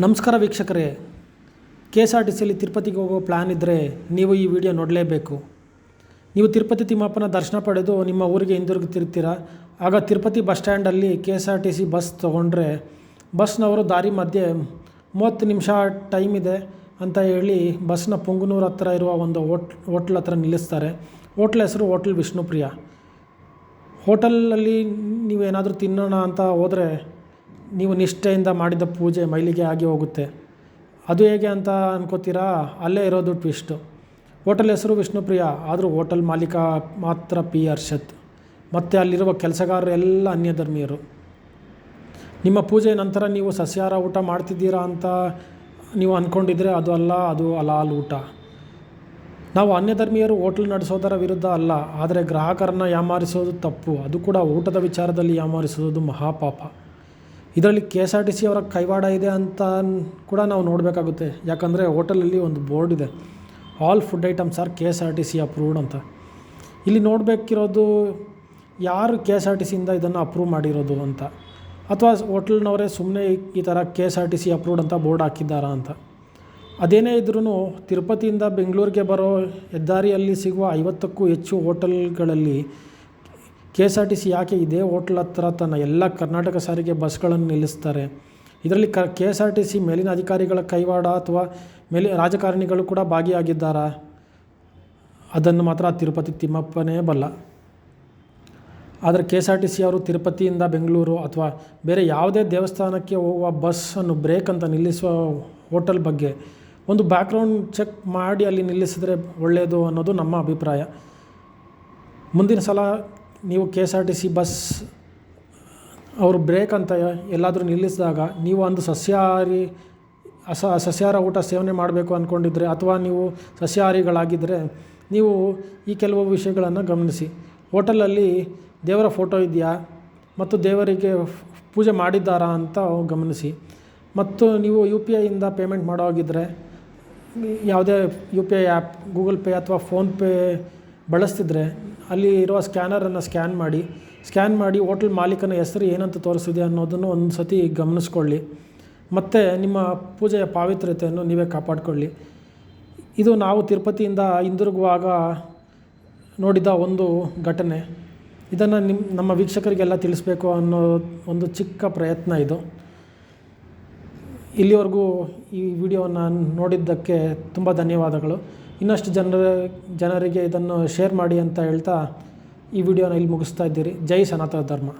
ನಮಸ್ಕಾರ ವೀಕ್ಷಕರೇ. K S R T ಸಿಯಲ್ಲಿ ತಿರುಪತಿಗೆ ಹೋಗೋ ಪ್ಲ್ಯಾನ್ ಇದ್ದರೆ ನೀವು ಈ ವಿಡಿಯೋ ನೋಡಲೇಬೇಕು. ನೀವು ತಿರುಪತಿ ತಿಮ್ಮಪ್ಪನ ದರ್ಶನ ಪಡೆದು ನಿಮ್ಮ ಊರಿಗೆ ಹಿಂದಿರುಗುತ್ತಿರ್ತೀರ ಆಗ Tirupati bus ಸ್ಟ್ಯಾಂಡಲ್ಲಿ K S R T C bus ತೊಗೊಂಡ್ರೆ ಬಸ್ನವರು ದಾರಿ ಮಧ್ಯೆ ಮೂವತ್ತು ನಿಮಿಷ ಟೈಮ್ ಇದೆ ಅಂತ ಹೇಳಿ ಬಸ್ನ ಪುಂಗನೂರು ಹತ್ರ ಇರುವ ಒಂದು ಹೋಟ್, ಹೋಟ್ಲ್ ಹತ್ರ ನಿಲ್ಲಿಸ್ತಾರೆ. ಹೋಟ್ಲ್ ಹೆಸರು ಹೋಟ್ಲ್ ವಿಷ್ಣುಪ್ರಿಯ. ಹೋಟೆಲಲ್ಲಿ ನೀವೇನಾದರೂ ತಿನ್ನೋಣ ಅಂತ ಹೋದರೆ ನೀವು ನಿಷ್ಠೆಯಿಂದ ಮಾಡಿದ ಪೂಜೆ ಮೈಲಿಗೆ ಆಗಿ ಹೋಗುತ್ತೆ. ಅದು ಹೇಗೆ ಅಂತ ಅನ್ಕೋತೀರಾ? ಅಲ್ಲೇ ಇರೋದು ಟ್ವಿಸ್ಟು ಹೋಟೆಲ್ ಹೆಸರು ವಿಷ್ಣುಪ್ರಿಯ, ಆದರೂ ಹೋಟೆಲ್ ಮಾಲೀಕ ಮಾತ್ರ ಪಿ ಅರ್ಷತ್ ಮತ್ತು ಅಲ್ಲಿರುವ ಕೆಲಸಗಾರರು ಎಲ್ಲ ಅನ್ಯಧರ್ಮೀಯರು. ನಿಮ್ಮ ಪೂಜೆ ನಂತರ ನೀವು ಸಸ್ಯಾಹಾರ ಊಟ ಮಾಡ್ತಿದ್ದೀರಾ ಅಂತ ನೀವು ಅಂದ್ಕೊಂಡಿದ್ರೆ ಅದು ಅಲ್ಲ, ಅದು ಅಲಾಲ್ ಊಟ. ನಾವು ಅನ್ಯಧರ್ಮೀಯರು ಹೋಟ್ಲ್ ನಡೆಸೋದರ ವಿರುದ್ಧ ಅಲ್ಲ, ಆದರೆ ಗ್ರಾಹಕರನ್ನು ಯಾಮಾರಿಸೋದು ತಪ್ಪು. ಅದು ಕೂಡ ಊಟದ ವಿಚಾರದಲ್ಲಿ ಯಾಮಾರಿಸೋದು ಮಹಾಪಾಪ. ಇದರಲ್ಲಿ K S R T C ಅವರ ಕೈವಾಡ ಇದೆ ಅಂತ ಕೂಡ ನಾವು ನೋಡಬೇಕಾಗುತ್ತೆ. ಯಾಕಂದರೆ ಹೋಟೆಲಲ್ಲಿ ಒಂದು ಬೋರ್ಡ್ ಇದೆ. All food items are K S R T C approved ಅಂತ. ಇಲ್ಲಿ ನೋಡಬೇಕಿರೋದು ಯಾರು ಕೆ ಎಸ್ ಆರ್ ಟಿ ಸಿಯಿಂದ ಇದನ್ನು ಅಪ್ರೂವ್ ಮಾಡಿರೋದು ಅಂತ. ಅಥವಾ ಹೋಟೆಲ್ನವರೇ ಸುಮ್ಮನೆ ಈ ಥರ K S R T C approved ಅಂತ ಬೋರ್ಡ್ ಹಾಕಿದ್ದಾರಾ ಅಂತ. ಅದೇನೇ ಇದ್ರೂ ತಿರುಪತಿಯಿಂದ ಬೆಂಗಳೂರಿಗೆ ಬರೋ ಹೆದ್ದಾರಿಯಲ್ಲಿ ಸಿಗುವ ಐವತ್ತಕ್ಕೂ ಹೆಚ್ಚು ಹೋಟೆಲ್ಗಳಲ್ಲಿ K S R T C ಯಾಕೆ ಇದೇ ಹೋಟ್ಲ್ ಹತ್ರ ತನ್ನ ಎಲ್ಲ ಕರ್ನಾಟಕ ಸಾರಿಗೆ ಬಸ್ಗಳನ್ನು ನಿಲ್ಲಿಸ್ತಾರೆ? ಇದರಲ್ಲಿ ಕ K S R T C ಮೇಲಿನ ಅಧಿಕಾರಿಗಳ ಕೈವಾಡ ಅಥವಾ ಮೇಲೆ ರಾಜಕಾರಣಿಗಳು ಕೂಡ ಭಾಗಿಯಾಗಿದ್ದಾರಾ? ಅದನ್ನು ಮಾತ್ರ ತಿರುಪತಿ ತಿಮ್ಮಪ್ಪನೇ ಬಲ್ಲ. ಆದರೆ K S R T C ಅವರು ತಿರುಪತಿಯಿಂದ ಬೆಂಗಳೂರು ಅಥವಾ ಬೇರೆ ಯಾವುದೇ ದೇವಸ್ಥಾನಕ್ಕೆ ಹೋಗುವ ಬಸ್ಸನ್ನು ಬ್ರೇಕ್ ಅಂತ ನಿಲ್ಲಿಸುವ ಹೋಟೆಲ್ ಬಗ್ಗೆ ಒಂದು ಬ್ಯಾಕ್ಗ್ರೌಂಡ್ ಚೆಕ್ ಮಾಡಿ ಅಲ್ಲಿ ನಿಲ್ಲಿಸಿದರೆ ಒಳ್ಳೆಯದು ಅನ್ನೋದು ನಮ್ಮ ಅಭಿಪ್ರಾಯ. ಮುಂದಿನ ಸಲ ನೀವು K S R T C bus ಅವರು ಬ್ರೇಕ್ ಅಂತ ಎಲ್ಲಾದರೂ ನಿಲ್ಲಿಸಿದಾಗ ನೀವು ಒಂದು ಸಸ್ಯಾಹಾರಿ, ಅಸ, ಸಸ್ಯಾಹಾರ ಊಟ ಸೇವನೆ ಮಾಡಬೇಕು ಅಂದ್ಕೊಂಡಿದ್ರೆ ಅಥವಾ ನೀವು ಸಸ್ಯಾಹಾರಿಗಳಾಗಿದ್ದರೆ ನೀವು ಈ ಕೆಲವು ವಿಷಯಗಳನ್ನು ಗಮನಿಸಿ. ಹೋಟೆಲಲ್ಲಿ ದೇವರ ಫೋಟೋ ಇದೆಯಾ? ಮತ್ತು ದೇವರಿಗೆ ಪೂಜೆ ಮಾಡಿದ್ದಾರಾ ಅಂತ ಗಮನಿಸಿ. ಮತ್ತು ನೀವು ಯು ಪಿ ಐಯಿಂದ ಪೇಮೆಂಟ್ ಮಾಡೋ ಹಾಗಿದ್ದರೆ ಯಾವುದೇ U P I app Google Pay ಅಥವಾ ಫೋನ್ಪೇ ಬಳಸ್ತಿದ್ರೆ ಅಲ್ಲಿ ಇರುವ ಸ್ಕ್ಯಾನರನ್ನು ಸ್ಕ್ಯಾನ್ ಮಾಡಿ ಸ್ಕ್ಯಾನ್ ಮಾಡಿ ಹೋಟೆಲ್ ಮಾಲೀಕನ ಹೆಸರು ಏನಂತ ತೋರಿಸಿದೆ ಅನ್ನೋದನ್ನು ಒಂದು ಸತಿ ಗಮನಿಸ್ಕೊಳ್ಳಿ. ಮತ್ತು ನಿಮ್ಮ ಪೂಜೆಯ ಪಾವಿತ್ರ್ಯತೆಯನ್ನು ನೀವೇ ಕಾಪಾಡಿಕೊಳ್ಳಿ. ಇದು ನಾವು ತಿರುಪತಿಯಿಂದ ಹಿಂದಿರುಗುವಾಗ ನೋಡಿದ ಒಂದು ಘಟನೆ. ಇದನ್ನು ನಿಮ್ಮ ನಮ್ಮ ವೀಕ್ಷಕರಿಗೆಲ್ಲ ತಿಳಿಸ್ಬೇಕು ಅನ್ನೋ ಒಂದು ಚಿಕ್ಕ ಪ್ರಯತ್ನ ಇದು. ಇಲ್ಲಿವರೆಗೂ ಈ ವಿಡಿಯೋವನ್ನು ನೋಡಿದ್ದಕ್ಕೆ ತುಂಬ ಧನ್ಯವಾದಗಳು. ಇನ್ನಷ್ಟು ಜನರ, ಜನರಿಗೆ ಇದನ್ನು ಶೇರ್ ಮಾಡಿ ಅಂತ ಹೇಳ್ತಾ ಈ ವಿಡಿಯೋನ ಇಲ್ಲಿ ಮುಗಿಸ್ತಾ ಇದ್ದೀರಿ. ಜೈ ಸನಾತನ ಧರ್ಮ.